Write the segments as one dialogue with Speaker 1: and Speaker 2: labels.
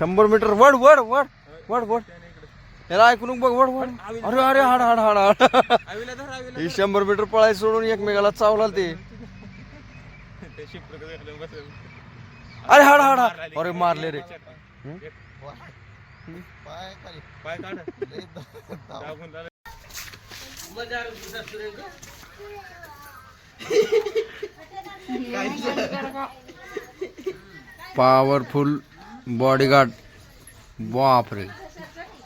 Speaker 1: शंभर मीटर वड वड वड वड वड. याला ऐकून बघ वड वड. अरे अरे हाड हाड हाड हाड. ही शंभर मीटर पळाय सोडून एकमेकाला चावला ते. अरे हाड हाड हाड. अरे मारले रे.
Speaker 2: Powerful
Speaker 1: powerful bodyguard. बापरे।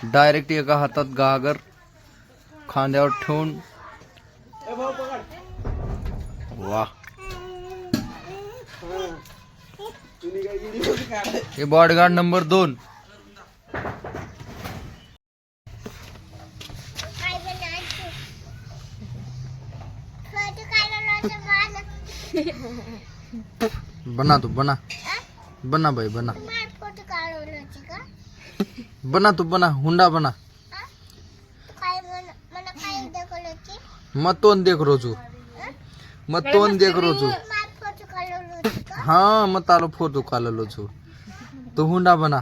Speaker 1: डायरेक्ट एका हातात गागर खांद्यावर ठेवून। वा हे बॉडीगार्ड नंबर दोन। बना तू, बना। बना भाई, बना। बना तू बना हुंडा बना.
Speaker 3: हा? काय मला मला काय दाखवलं
Speaker 1: मग तोंड देख रोजू. मग तोंड देख रोजू.
Speaker 3: मला फोटो काढायला का
Speaker 1: हा मग तालो फोटो काढलो छू तू हुंडा बना.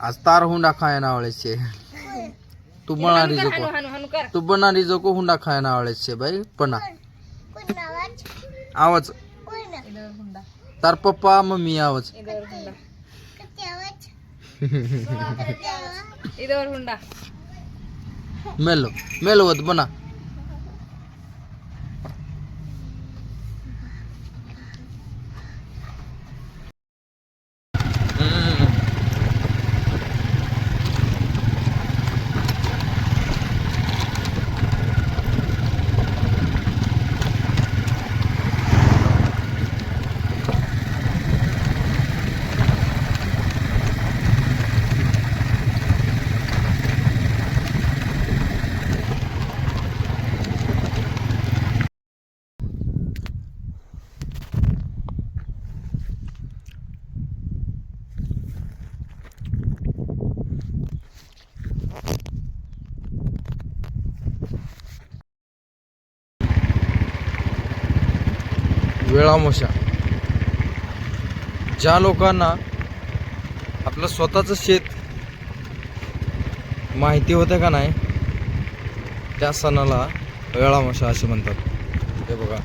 Speaker 1: आज तार हुंडा खायना आवडायचे तू बनारी जको तू बनारी जको हुंडा खायना आवडायचे बाई. पना
Speaker 3: कोण आवाज?
Speaker 1: आवाज.
Speaker 3: कोण?
Speaker 1: तार पप्पा मम्मी आवाज
Speaker 3: किती आवाज किती आवाज
Speaker 1: मेलो मेलवत बना वेळामोशा. ज्या लोकांना आपलं स्वतःचं शेत माहिती होतं का नाही त्या सणाला वेळामोशा असे म्हणतात. हे बघा.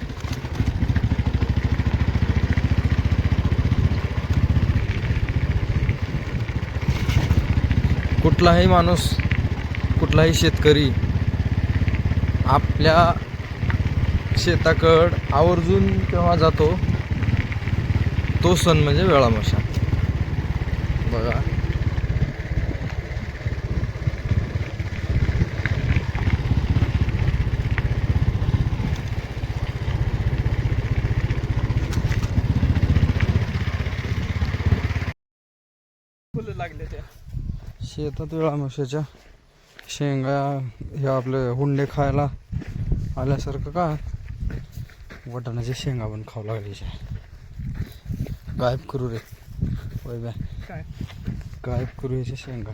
Speaker 1: कुठलाही माणूस कुठलाही शेतकरी आपल्या शेताकड आवर्जून केव्हा जातो. तो सण म्हणजे वेळामोशा. बघा.
Speaker 2: फुलं लागले त्या.
Speaker 1: शेतात वेळामोशाच्या शेंगा हे आपले हुंडे खायला आल्यासारखं का? वटाणाच्या शेंगा पण खाऊ लागले गायब करू रे.
Speaker 2: काय?
Speaker 1: गायब करू याच्या शेंगा.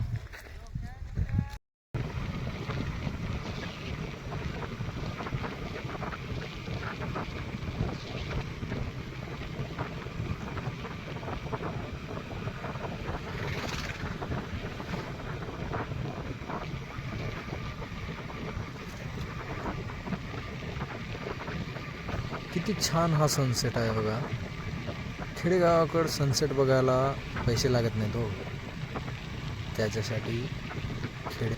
Speaker 1: किती छान हा सनसेट आहे बघा. खेडेगावाकडं सनसेट बघायला पैसे लागत नाहीत हो. त्याच्यासाठी खेडे